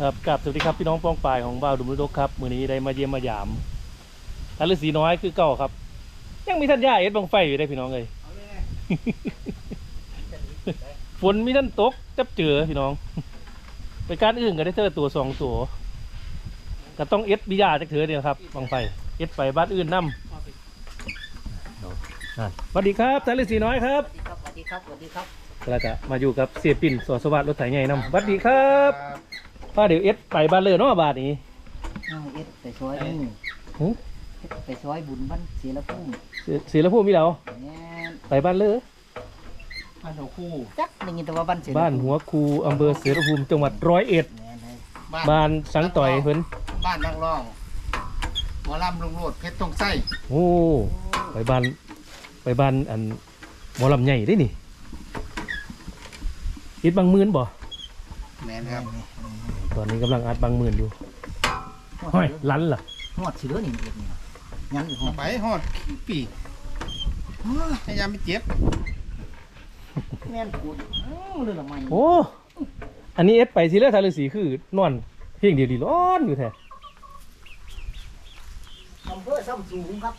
ครับกับสวัสดีครับพี่น้องป้องปลายของบ่าวดุมรุดกครับมื้อนี้ได้มาเยี่ยมมายามทะเลสีน้อยคือเก่าครับ ยังมีท่านย่าเอ็ดบังไฟอยู่ได้พี่น้องเลยฝนมีท่านตกจับเจือพี่น้องไปการอื่นก็ได้เจอตัวสองตัวก็ต้องเอ็ดบิยาจากเถือเนี่ยครับบังไฟเอ็ดไปบ้านอื่นนํอะสวัสดีครับทะเลสีน้อยครับสวัสดีครับสวัสดีครับแล้วก็มาอยู่กับเสียปิ่นสอสวัสดิ์รถไถใหญ่นำสวัสดีครับ ป้าเดี๋ยวเอ็ดไปบ้านเลยเนาะบาทนี้น้องเอ็ดไปซอยนี่หึเอ็ดไปซอยบุญบ้านเสียละพุ่มเสียเสียแล้วพูดมีเราแม่นไปบ้านเลยบ้านหัวคู่จักได้ยินแต่ว่าบ้านเสียละบ้านหัวคูอำเภอเสรภูมิจังหวัดร้อยเอ็ดแม่นเลยบ้านสังต่อยเพิ่นบ้านนักร้องหมอลำลุงโรดเพชรตรงไส้โอ้ไปบ้านไปบ้านอันหมอลำใหญ่ได้นี่อิดบางหมื่นบ่ แมนครับตอนนี้กำลังอัดบางหมื่นอยู่ฮอห้อยดลันล่ะฮอดสิเหลือนี่เอ็ดนี่ยันอยู่ฮอดไปหอดปีกพยายามไม่เจ็บแม่นกูดอื้อเรื่องละไม่โอ้อันนี้เอ็ดไปสิเลือทาฤาษีคือนอนเพียงเดียวดีร้อนอยู่แท้อำเภอซ้ำสูงครับ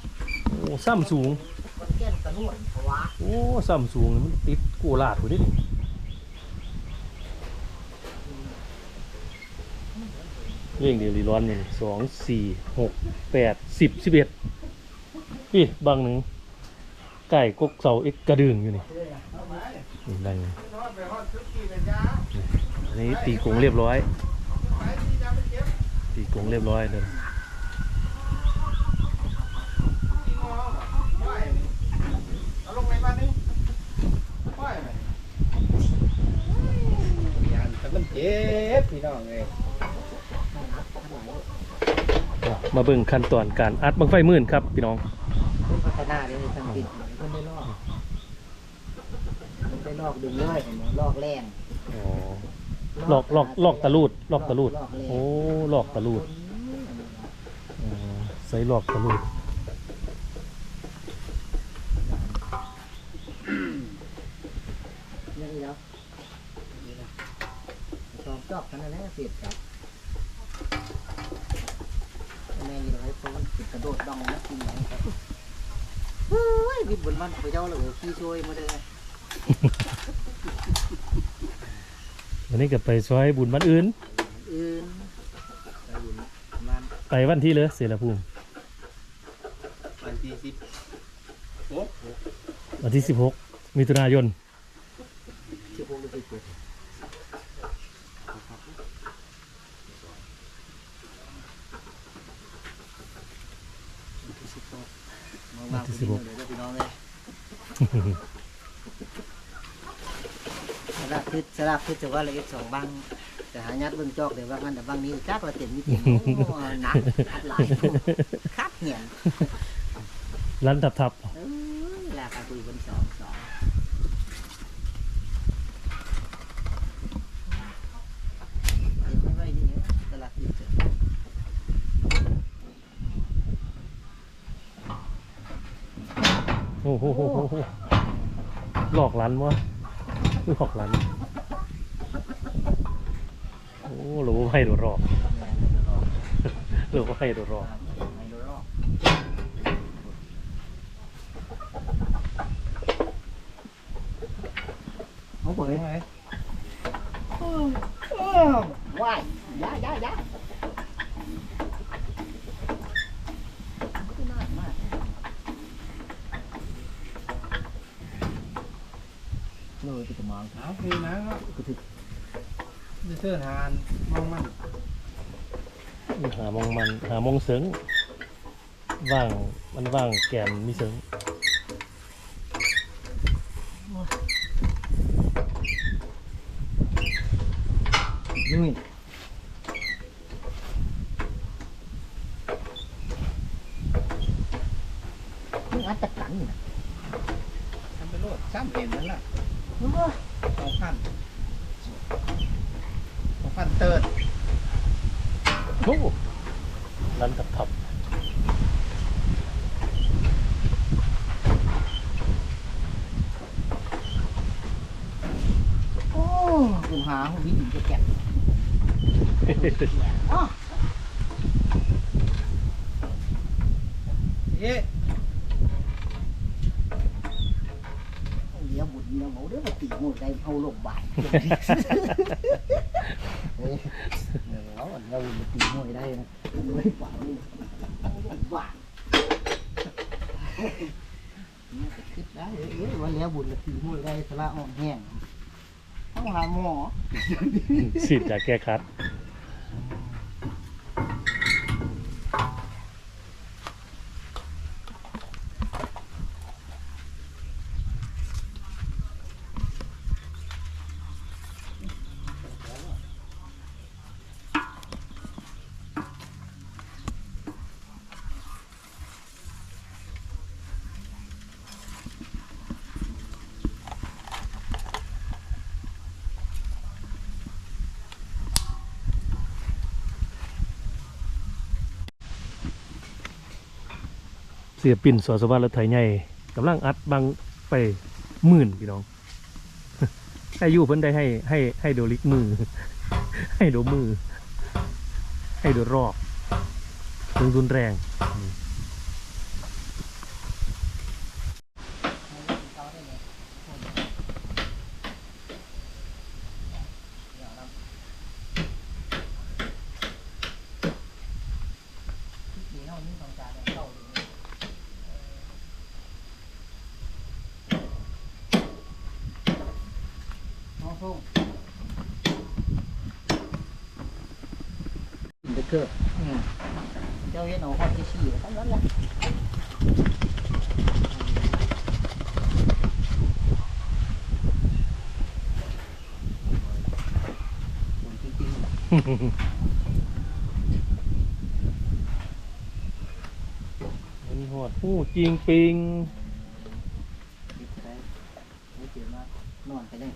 โอ้ซ้ำสูงคนแก่นกระนวดภาวะโอ้ซ้ำสูงนี่มันติดกูลาดกูดิ เรื่องเดียวรีร้อนหนี่งสองสี่หกแปดสิบสิบเอ็ดพี่บางหนึ่งไก่กกเสาเอ็กกระดึงอยู่นี่นี่ได้ไงอันนี้ตีกรงเรียบร้อย ตีกรงเรียบร้อยเลยเอาลงในบ้านนึงป้ายยานต่มันเจ็บพี่น้องเลย มาเบิ่งขั้นตอนการอัดบังไฟมื่นครับพี่น้องเพิ่นพัฒนาได้ทางติดเพิ่นได้ลอกเพิ่นได้ลอกดึงเลยเห็นไหมลอกแรงอ๋อลอกลอกลอกตะลูดลอกตะลูดลอกแรงโอ้ลอกตะลูดอ๋อใส่ลอกตะลูดนี่แล้วนี่นะสองจอกกันนั่นแหละเสียบครับ แม่นี่เพราให้คนกระโดดดองนะกินไหนครับเฮ้ยวิทย์บนบ้านไปเจ้าเลยขี้ช่วยมาเลยวันนี้ก็ไปซอยบุญบ้านอื่น อื่นไปบุญบ้านไปวันที่เลยเสรภูมิวันที่สิบหกวันที่สิบหกมิถุนายนที่พวกลูกไปเกิดที่สิบหก มากๆพี่น้องเลยพี่น้องเลยสลับคือสลับคือจะว่าละเอียดสองบางแต่หายัดเบิ่งจอกเดี๋ยวบางอันแต่บางนี้จักละเต็มมีเต็มโอ้หนักหลายคัดเหียนรันทับทับเอ้ยลากาตุยบนสองสองเห็นไม่ไหวนี่เนี่ยตลาดอีกเถอะ โอ้โหโหโหโหหลอกลันวะหลอกลันโอ้หรือว่าให้ดูรอบแม่นเลยรอหรือว่าให้ดูรอบไม่รู้รอบเอาไปไหมว้ายยายายาขึ้นมากมาก เองเอาคือนะก็ถือเสื้อทานมองมันหามองมันหามองเสิงว่างมันว่างแกมมีเสิงนี่ยมึงอัดตะกันนี่นะ ทำไปโลดซ้ำเห็นนั่นแหละ โอ้ย สองพันสองพันเติร์ด โอ้รันทับทับ โอ้กูหาวิธีจะแก็บอ๋อเอ๊ะเดี๋ยวบุญเดี๋ยวหมูเดี๋ยวมาตีหมูได้เอาลงบาทเฮ้ยเดี๋ยวเราเรามาตีหมูได้นะไม่ฝันเอาลงบาทนี่ก็คิดได้เอ้ยว่าแล้วบุญมาตีหมูได้สละอ่อนแห้ง ต้องหาหมอฉีดยาแก้คัด เสียปิ่นสอสวัสดิ์และไทยใหญ่กำลังอัดบังไปหมื่นพี่น้องให้ยู่เพิ่นได้ให้ให้ให้โดลิกมือ ให้โดมือ ให้โดรอบถึงรุนแรง น้องทุ่งเด็กเกอร์เจ้าเห็น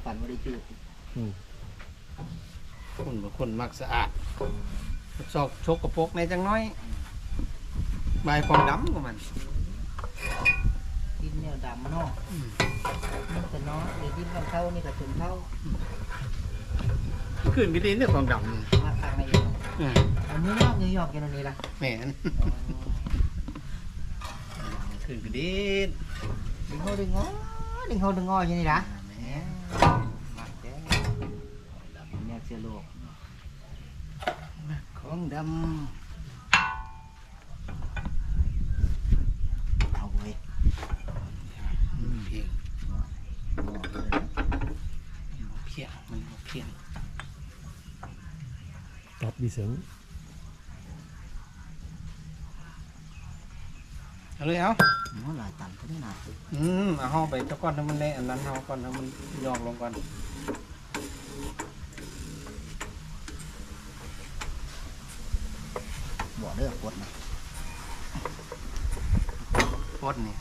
ฝันว่าได้เจออืมคนเป็นคนมักสะอาดชอบชกกระปรกในจังน้อยใบฟองดำของมันดินแนวดำเนาะมันก็เนาะเดี๋ยวดินมันเข้านี่ก็ถึงเข้าขึ้นก็ดีเนี่ยฟองดำนี่มาทางในอยู่อืมอันนี้นอกนิวยอร์กกันตรงนี้ล่ะแม่นขึ้นก็ดีดึงเขาดึงงอดึงเขาดึงงออย่างนี้ล่ะ แม่ มาแก้เนี่ยเสียโลก ของดำเอาไว้เพียงเลยมันบ่เพียงมันเพียงตัดดีเสียงเอาเลยเอาหมอหลายตันก็ได้นาอืมเอาห้องไปตะก้อนให้มันเละอันนั้นเอาก่อนให้มันยอกลงก่อน บ่เด้อกดนะ โคตรนี่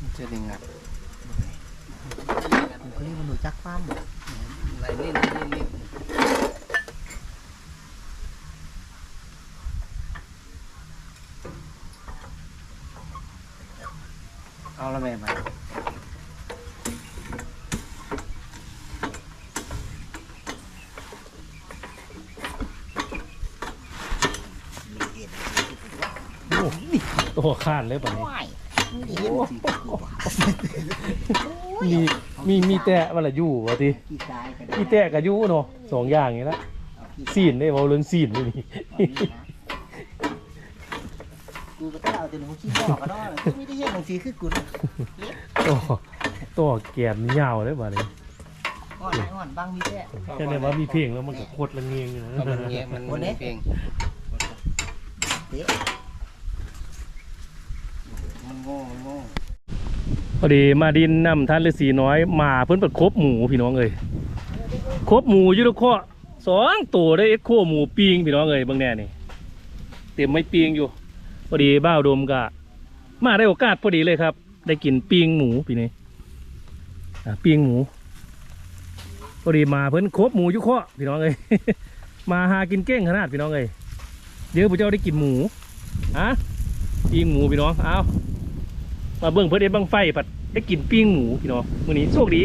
มันจะได้งัดผมก็เรียกว่าหนูจักฟ้ามบ่ไหลเล่นเล่นเล่นเอาละแม่ไป มีเอ็ด โอ้ตัวข้านเลยป่ะนี้ว้ายมีเอ็ดสิกูว่ามีมีมีแตะมันละอยู่วะทีขี้ตายก็ได้มีแตะกับอยู่เนาะสองอย่างนี้ละเอาขี้ซีนได้เว้าเรื่องซีนนี่นี่กูก็ต้องเอาแต่หนูขี้บอกกันเนาะกูไม่ได้เห็นหนังสือคือกูนะตัวตัวแกนยาวเลยป่ะนี้อ่อนไหนอ่อนบางมีแค่แค่นี้ว่ามีเพลงแล้วมันก็โคตรละเงียงอยู่นะเอามันเงี้ยมันโอ้มันเด้เพลงเต๊ะ มันโง่มันโง่พอดีมาดินนำท่านฤาษีน้อยมาเพิ่นเปิดครบหมูพี่น้องเอ้ยครบหมูยู่ทุกข้อสองตัวได้เอ็กโคหมูปิงพี่น้องเอ้ยบางแน่นี่เต็มไม่ปิงอยู่ พอดีบ้าวดมก็มาได้โอกาสพอดีเลยครับ ได้กินปิงหมูพี่นี่ปิงหมู พอดีมาเพิ่นครบหมูยุข้อพี่น้องเอ้ยมาหากินเก้งขนาดพี่น้องเอ้ยเดี๋ยวพระเจ้าได้กินหมูอะปิงหมูพี่น้องเอา มาเบิ่งเพิ่นเอ็ดบังไฟผัดได้กินปิ้งหมูพี่น้องมื้อนี้โชคดี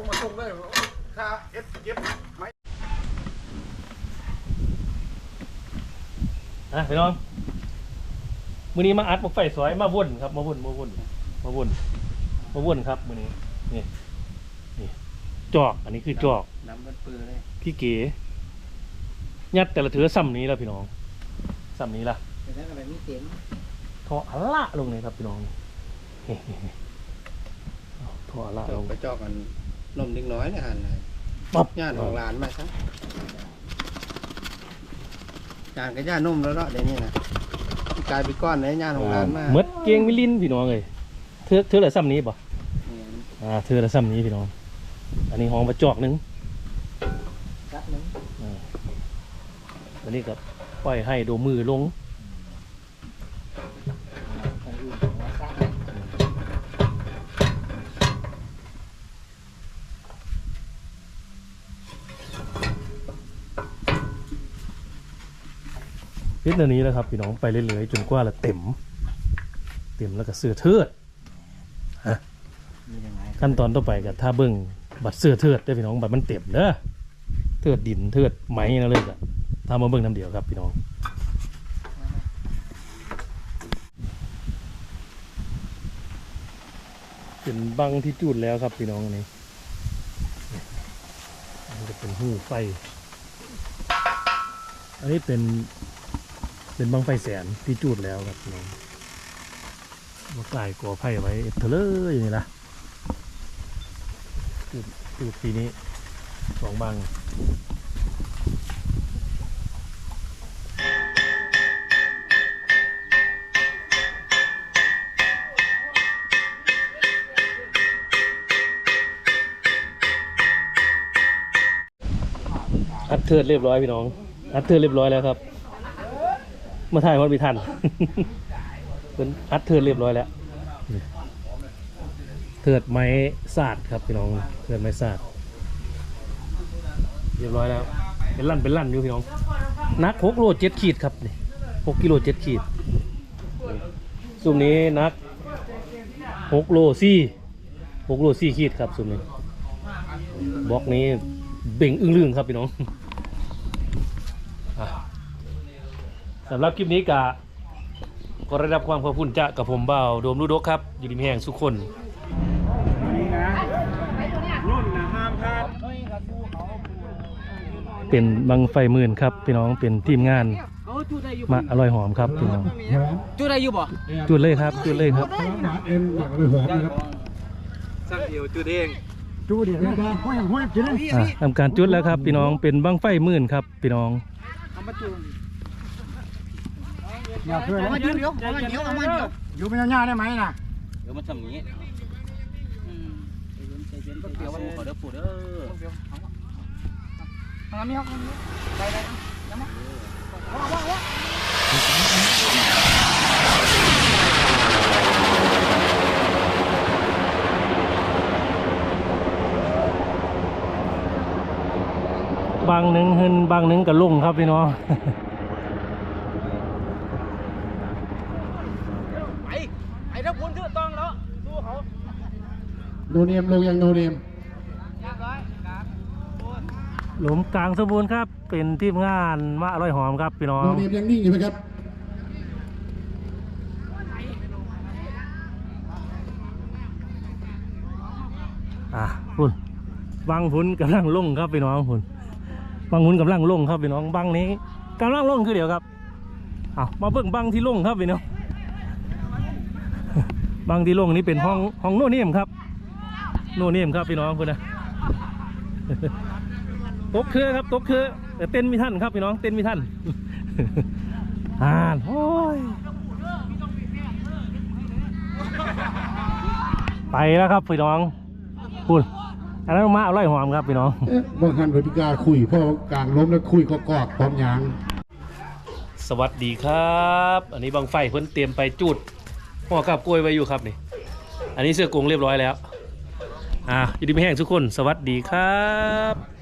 งเลยถ้าเอฟเก็บไม้อะพี่น้องมื้อนี้มาอัดบักไฟสวยมาวนครับมาวนมาวนมาวนมาวนครับมื้อนี้นี่นี่จอก อันนี้คือจอกน้ำเบิดปือเลยพี่เก๋ยัดแต่ละเถือซ้ำนี้แล้วพี่น้องซ้ำนี้ละแต่ถ้าอะไรมีเสียงทออะละลงเลยครับพี่น้องนี่นี่นี่เอาทออะละจลอกงไปจอกกัน นมเด็กน้อยเนี่ยหันเลยปั๊บย่านของหลานมาซะจานก็ย่านมแล้วเนาะเดี๋ยวนี้นะกลายเป็นก้อนเลยย่านของหลานมาเมดเกียงมิลินพี่น้องเลยเธอเธอละซ้ำนี้ป่ะอ่าเธอละซ้ำนี้พี่น้อง อันนี้ห้องประจอกหนึงกัดหนึงอ่าอันนี้ก็ปล่อยให้ดูมือลง พิษอันนี้แล้วครับพี่น้องไปเรื่อยๆจนกว่าละเต็ม เต็มแล้วก็เสื้อเทิดขั้นตอนต่อไปก็ถ้าเบิ้งบัตรเสื้อเทิดได้พี่น้องบัตรมันเต็มเด้อเทิดดินเทิดไหมนะเลยก็ถ้ามาเบิ้งน้ำเดียวครับพี่น้องเป็นบังที่จุดแล้วครับพี่น้องอันนี้มันจะเป็นหูไฟ อันนี้เป็น เป็นบังไฟแสนที่จุดแล้วครับน้องมาก่ายก่อไฟไว้เถอะเลยอย่างนี้ละจุดจุดปีนี้สองบังอัดเทิดเรียบร้อยพี่น้อง อัดเทิดเรียบร้อยแล้วครับ มาถ่ายวันพิทันเป็นอัดเทิดเรียบร้อยแล้วเทิดไม้สาดครับพี่น้องเทิดไม้สาดเรียบร้อยแล้ว เป็นลั่นเป็นลั่นอยู่พี่น้องนักหกโลเจ็ดขีดครับนี่หกกิโลเจ็ดขีดซุมนี้นักหกโลสี่หกโลสี่ขีดครับซุมนี้บล็อกนี้เบ่งอึ้งลึงครับพี่น้องอะ สำหรับคลิปนี้กะก็ได้รับความขอบคุณจากกับผมเบาวโดมลูกดกครับ อยู่ดีมีแห่งสุขคนเป็นบังไฟหมื่นครับพี่น้องเป็นทีมงานมาอร่อยหอมครับพี่น้องจุดได้อยู่บ่จุดเลยครับจุดเลยครับเอ็นอย่างเลยหอมนะครับสักเดียวจุดเองจูเดียวนะห้อยห้อยกินเลยอะทำการจุดแล้วครับ พี่น้องเป็นบังไฟหมื่นครับ พี่น้อง อยากเคยเอามาเดี๋ยวเดี๋ยวเอามาเดี๋ยวเอามาเดี๋ยวอยู่เป็นง่าได้ไหมน่ะเดี๋ยวมันทำอย่างนี้เดี๋ยวมันขอเด้อปู่เด้อทางนี้ครับได้ได้ยังมาบางหนึ่งหึนบางหนึ่งกับลุงครับพี่น้อง ไปไอ้ถ้าคุณถือต้องแล้วดูเขา โนเนมลงยังโนเนมหลุมกลางสมบูรณ์ครับ เป็นทีมงานมาอร่อยหอมครับพี่น้องโนเนมยังนิ่งอยู่ไหมครับอะพุ่นบางพุ่นกำลังลงครับพี่น้องพุ่นบางพุ่นกำลังลงครับพี่น้องบางนี้กำลังลงคือเดียวครับเอามาเบิ่งบางที่ลงครับพี่น้องบางที่ลงนี่เป็นห้องห้องโนเนียมครับ โนเนียมครับพี่น้องพุ่นนะตกเครือครับตกเครือแต่เต้นไม่ทันครับพี่น้องเต้นไม่ทันอ่านโอ้ยไปแล้วครับพี่น้องคุณอันนั้นมาเอาไล่หอมครับพี่น้องเอ๊ะบางคันพฤติกาคุยพ่อกลางล้มแล้วคุยก็กอดพร้อมยางสวัสดีครับ อันนี้บางไฟเพิ่นเตรียมไปจุดห่อกับกล้วยไว้อยู่ครับนี่ อันนี้เสื้อกรงเรียบร้อยแล้ว อ่ายินดีไม่แห้งทุกคน สวัสดีครับ